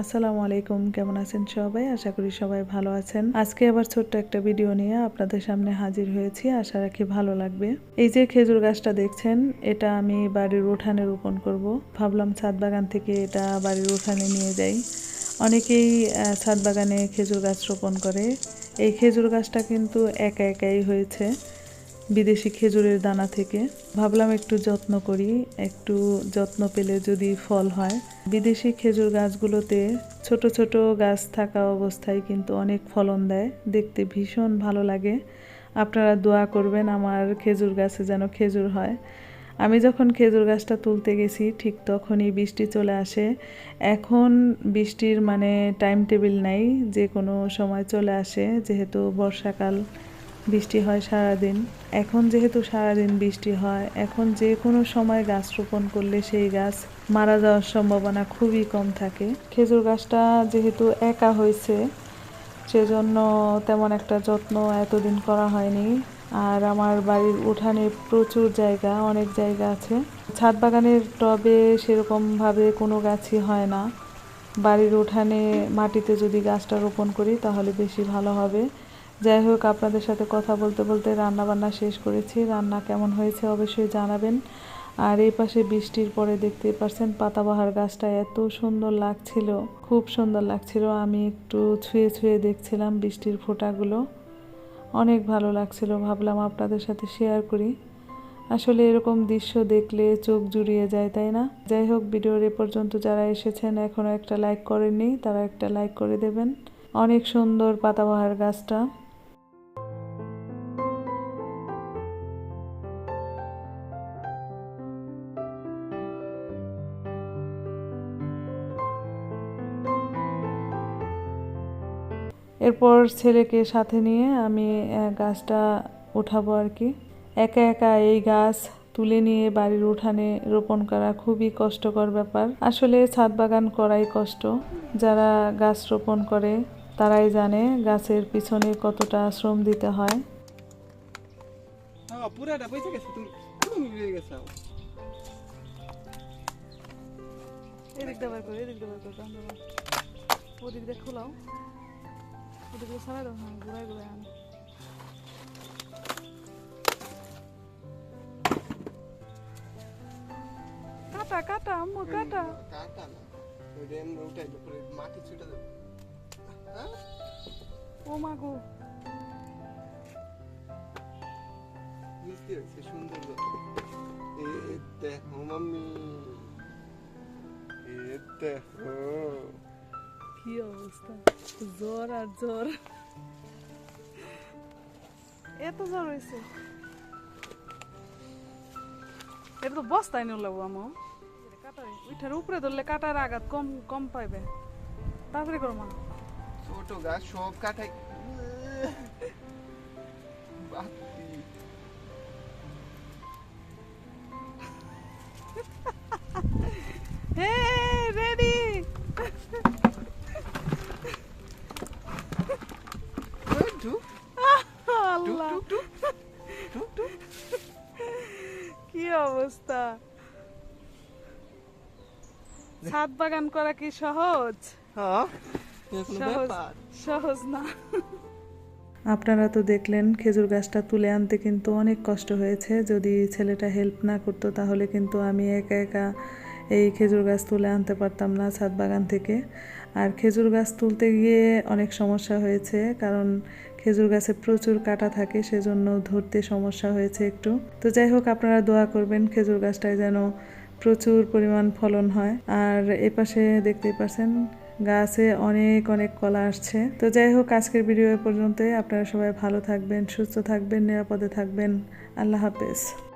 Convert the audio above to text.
আসসালামু আলাইকুম, কেমন আছেন সবাই? আশা করি সবাই ভালো আছেন। আজকে আবার ছোট্ট একটা ভিডিও নিয়ে আপনাদের সামনে হাজির হয়েছি। আশা রাখি ভালো লাগবে। এই যে খেজুর গাছটা দেখছেন, এটা আমি বাড়ির উঠানে রোপণ করব। ভাবলাম ছাদ বাগান থেকে এটা বাড়ির উঠানে নিয়ে যাই। অনেকেই ছাদ বাগানে খেজুর গাছ রোপণ করে। এই খেজুর গাছটা কিন্তু একা একাই হয়েছে। বিদেশি খেজুরের দানা থেকে। ভাবলাম একটু যত্ন করি, একটু যত্ন পেলে যদি ফল হয়। বিদেশি খেজুর গাছগুলোতে ছোট ছোট গাছ থাকা অবস্থায় কিন্তু অনেক ফলন দেয়। দেখতে ভীষণ ভালো লাগে। আপনারা দোয়া করবেন আমার খেজুর গাছে যেন খেজুর হয়। আমি যখন খেজুর গাছটা তুলতে গেছি, ঠিক তখনই বৃষ্টি চলে আসে। এখন বৃষ্টির মানে টাইম টেবিল নাই যে কোনো সময় চলে আসে, যেহেতু বর্ষাকাল। বৃষ্টি হয় সারাদিন। এখন যেহেতু সারাদিন বৃষ্টি হয়, এখন যে কোনো সময় গাছ রোপণ করলে সেই গাছ মারা যাওয়ার সম্ভাবনা খুবই কম থাকে। খেজুর গাছটা যেহেতু একা হয়েছে, সেজন্য তেমন একটা যত্ন এতদিন করা হয়নি। আর আমার বাড়ির উঠানে প্রচুর জায়গা, অনেক জায়গা আছে। ছাদ বাগানের টবে সেরকমভাবে কোনো গাছই হয় না। বাড়ির উঠানে মাটিতে যদি গাছটা রোপণ করি তাহলে বেশি ভালো হবে। যাই হোক, আপনাদের সাথে কথা বলতে বলতে রান্না বান্না শেষ করেছি। রান্না কেমন হয়েছে অবশ্যই জানাবেন। আর এই পাশে বৃষ্টির পরে দেখতেই পারছেন পাতাবাহার গাছটা এত সুন্দর লাগছিল, খুব সুন্দর লাগছিল। আমি একটু ছুঁয়ে ছুঁয়ে দেখছিলাম বৃষ্টির ফোঁটাগুলো। অনেক ভালো লাগছিল, ভাবলাম আপনাদের সাথে শেয়ার করি। আসলে এরকম দৃশ্য দেখলে চোখ জুড়িয়ে যায়, তাই না? যাই হোক, ভিডিওর এ পর্যন্ত যারা এসেছেন এখনও একটা লাইক করেননি, তারা একটা লাইক করে দেবেন। অনেক সুন্দর পাতাবাহার গাছটা। এরপর ছেলেকে সাথে নিয়ে আমি গাছটা ওঠাবো আর কি। একা একা এই গাছ তুলে নিয়ে বাড়ির উঠানে রোপণ করা খুবই কষ্টকর ব্যাপার। আসলে ছাদ বাগান করাই কষ্ট। যারা গাছ রোপণ করে তারাই জানে গাছের পিছনে কতটা শ্রম দিতে হয়। হ্যাঁ ওদিক দিয়ে খোলাও। দিয়ে সারা দাও হ্যাঁ ঘুরাই ঘুরাই আন। কাটা কাটা আম্মু কাটা। কাটা না। এমনি উঠাই পরে মাটি ছুটে দেবো। হ্যাঁ? ও মা গো। বুঝতে পারছি সুন্দর এ দেখো মাম্মি। এ দেখো কি অবস্থা জ্বর আর জ্বর এত জ্বর হয়েছে এটা তো বস্তায় নিয়ে লাগবো আমার কাটারে উপরে ধরলে কাটার আঘাত কম কম পাইবে তাড়াতাড়ি করো মা ছোট গাছ সব কাটাই অবস্থা। ছাদ বাগান করা কি সহজ? হ্যাঁ সহজ না। আপনারা তো দেখলেন খেজুর গাছটা তুলে আনতে কিন্তু অনেক কষ্ট হয়েছে। যদি ছেলেটা হেল্প না করতো তাহলে কিন্তু আমি একা একা এই খেজুর গাছ তুলে আনতে পারতাম না ছাদ বাগান থেকে। আর খেজুর গাছ তুলতে গিয়ে অনেক সমস্যা হয়েছে, কারণ খেজুর গাছে প্রচুর কাটা থাকে, সেজন্য ধরতে সমস্যা হয়েছে একটু। তো যাই হোক, আপনারা দোয়া করবেন খেজুর গাছটায় যেন প্রচুর পরিমাণ ফলন হয়। আর এপাশে দেখতেই পাচ্ছেন গাছে অনেক অনেক কলা আসছে। তো যাই হোক, আজকের ভিডিও এ পর্যন্তই। আপনারা সবাই ভালো থাকবেন, সুস্থ থাকবেন, নিরাপদে থাকবেন। আল্লাহ হাফেজ।